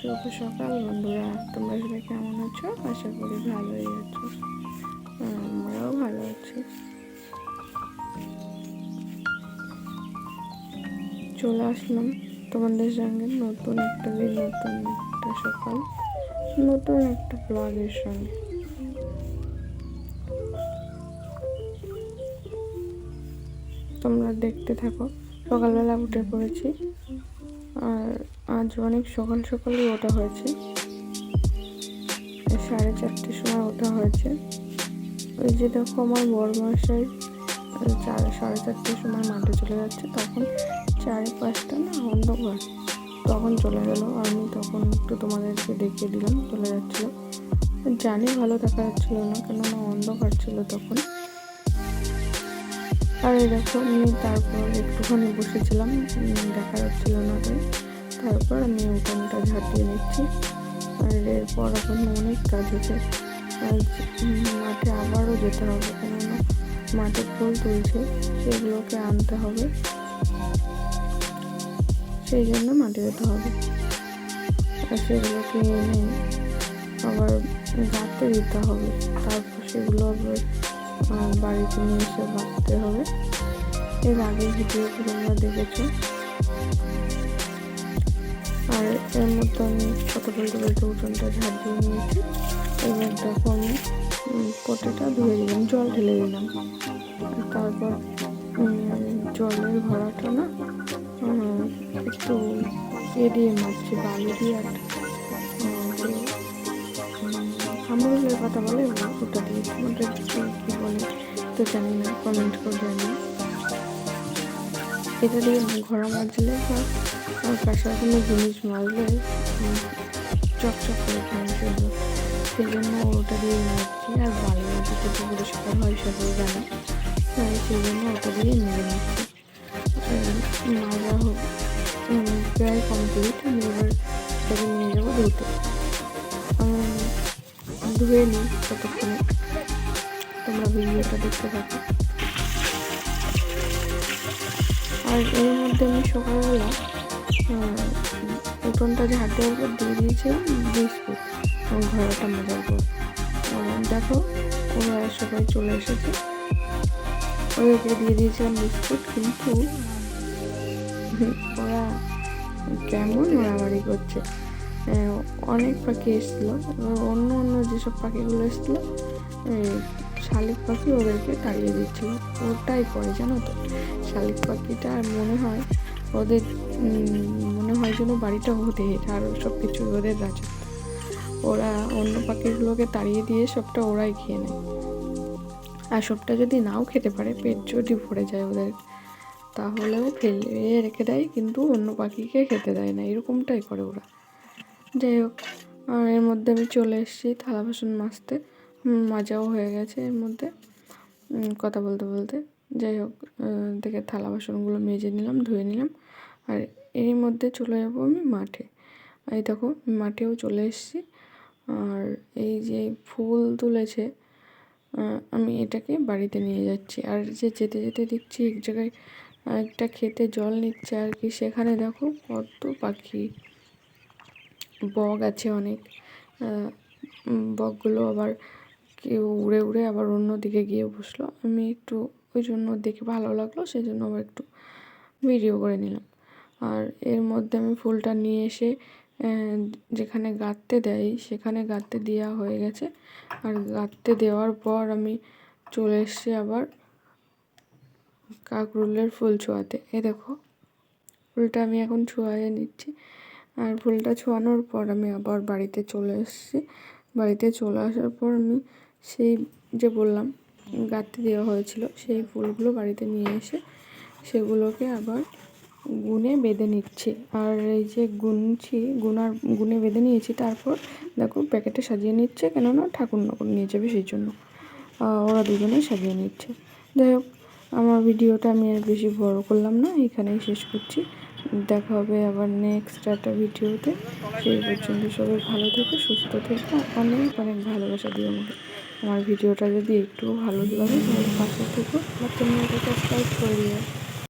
শুভ সকাল বন্ধুরা। তোমরা সবাই কেমন আছো? আশা করি ভালোই আছো। আমরাও ভালো আছি। চলে আসলাম তোমাদের সঙ্গে নতুন একটা দিন, নতুন একটা সকাল, নতুন একটা ব্লগের সঙ্গে। তোমরা দেখতে থাকো। সকালবেলা উঠে পড়েছি। আর আজ অনেক সকাল সকালই ওঠা হয়েছে। সাড়ে চারটের সময় ওঠা হয়েছে। ওই যে দেখো আমার বড় মশাই চার, সাড়ে চারটের সময় মাঠে চলে যাচ্ছে। তখন চারে পাঁচটা না অন্ধকার। তখন চলে গেল। আমি তখন একটু তোমাদেরকে দেখিয়ে দিলাম। চলে যাচ্ছিল। জানি ভালো দেখা যাচ্ছিল না, কেননা অন্ধকার ছিল তখন। আর আমি তারপর একটুখানি বসেছিলাম দেখা যাচ্ছিল না তাই তারপর আমি উঠানটা ঝাঁটিয়ে নিচ্ছি। আর এরপর এখন অনেক কাজ আছে। মাঠে আবারও যেতে হবে, কেননা মাঠে ফুল তুলছে, সেগুলোকে আনতে হবে। সেই জন্য মাঠে যেতে হবে। আর সেগুলোকে এনে আবার গাঁতে দিতে হবে। তারপর সেগুলো আবার বাড়িতে নিয়ে এসে বাঁধতে হবে। এর আগে ভিডিও তোমরা দেখেছ। আর এর মধ্যে আমি কত বলতে বলতে উঠোনটা ঝাড় নিয়েছি। এবার দেখো আমি ধুয়ে দিলাম, জল ঢেলে দিলাম। তারপর জলের ভরাটা না একটু এ দিয়ে মারছি, বালি দিয়ে আর যে কথা বলে ওটা দিয়ে তো জানি না কমেন্ট করে জানি এটা দিয়ে ঘোরা মাজলে আর কাঁসার কোনো জিনিস মাজলে চকচক করে খায় সেগুলো সেই জন্য ওটা দিয়ে মারছি আর বালি মাটিতে যে পরিষ্কার হয় সবাই জানি। তাই সেই জন্য ওটা দিয়ে মেরে নিচ্ছি। মাজা হোক প্রায় কমপ্লিট আমি এবার এটাকে নিয়ে যাব ধুতে। ধুয়ে নিই ততক্ষণে। ভিডিওটা দেখতে থাকো। আর এর মধ্যে আমি সকালবেলা উঠোনটা ঝাড় দেওয়ার দিয়ে দিয়েছিলাম, বিস্কুট। এবং ঘরটা মজার পর দেখো, ওরা সবাই চলে এসেছে। ওই ওদেরকে দিয়ে দিয়েছিলাম বিস্কুট, কিন্তু ওরা কেমন মারামারি করছে। অনেক পাখি এসেছিল। এবার অন্য অন্য যেসব পাখিগুলো এসেছিল শালিক পাখি ওদেরকে তাড়িয়ে দিচ্ছিল। ওটাই করে, জানো তো? শালিক পাখিটা মনে হয় ওদের মনে হয় যেন বাড়িটা ওদের আর সব কিছু ওদের রাজা ওরা অন্য পাখিগুলোকে তাড়িয়ে দিয়ে সবটা ওরাই খেয়ে নেয়। আর সবটা যদি নাও খেতে পারে, পেট যদি ভরে যায় ওদের, তাহলেও ফেলে রেখে দেয়, কিন্তু অন্য পাখিকে খেতে দেয় না। এরকমটাই করে ওরা। যাই হোক এর মধ্যে আমি চলে এসেছি থালা বাসন মাজতে। মাজাও হয়ে গেছে এর মধ্যে। কথা বলতে বলতে। যাই হোক থেকে থালা বাসনগুলো মেজে নিলাম, ধুয়ে নিলাম। আর এর মধ্যে চলে যাব আমি মাঠে। এই দেখো মাঠেও চলে এসেছি। আর এই যে ফুল তুলেছে আমি এটাকে বাড়িতে নিয়ে যাচ্ছি। আর যে যেতে যেতে দেখছি এক জায়গায় একটা খেতে জল নিচ্ছে আর কি। সেখানে দেখো কত পাখি। বক আছে অনেক। বকগুলো আবার কেউ উড়ে উড়ে আবার অন্য দিকে গিয়ে বসল। আমি একটু ওই জন্য দেখে ভালো লাগল সেই জন্য আবার একটু ভিডিও করে নিলাম। আর এর মধ্যে আমি ফুলটা নিয়ে এসে যেখানে গাঁততে দেয়, সেখানে গাঁততে দেওয়া হয়ে গেছে। আর গাঁততে দেওয়ার পর আমি চলে এসেছি আবার কাকরুলের ফুল ছোঁয়াতে। এ দেখো, ফুলটা আমি এখন ছোঁয়াইয়ে নিচ্ছি। আর ফুলটা ছোঁয়ানোর পর আমি আবার বাড়িতে চলে এসেছি। বাড়িতে চলে আসার পর আমি সেই যে বললাম গাঁতে দেওয়া হয়েছিল, সেই ফুলগুলো বাড়িতে নিয়ে এসে সেগুলোকে আবার গুনে বেঁধে নিচ্ছি। আর এই যে গুনছি, গুনার, গুনে বেঁধে নিয়েছি, তারপর দেখো প্যাকেটে সাজিয়ে নিচ্ছে, কেননা ঠাকুর নগর নিয়ে যাবে সেই জন্য। ওরা দুজনেই সাজিয়ে নিচ্ছে। যাই হোক, আমার ভিডিওটা আমি আর বেশি বড় করলাম না, এখানেই শেষ করছি। দেখা হবে আবার নেক্সট একটা ভিডিওতে। সেই পর্যন্ত সবাই ভালো থেকো, সুস্থ থেকো। অনেক অনেক ভালোবাসা দিও আমাকে। আমার ভিডিওটা যদি একটু ভালো লাগে তাহলে পাশে থেকো। আর তুমি সাবস্ক্রাইব করে দিও।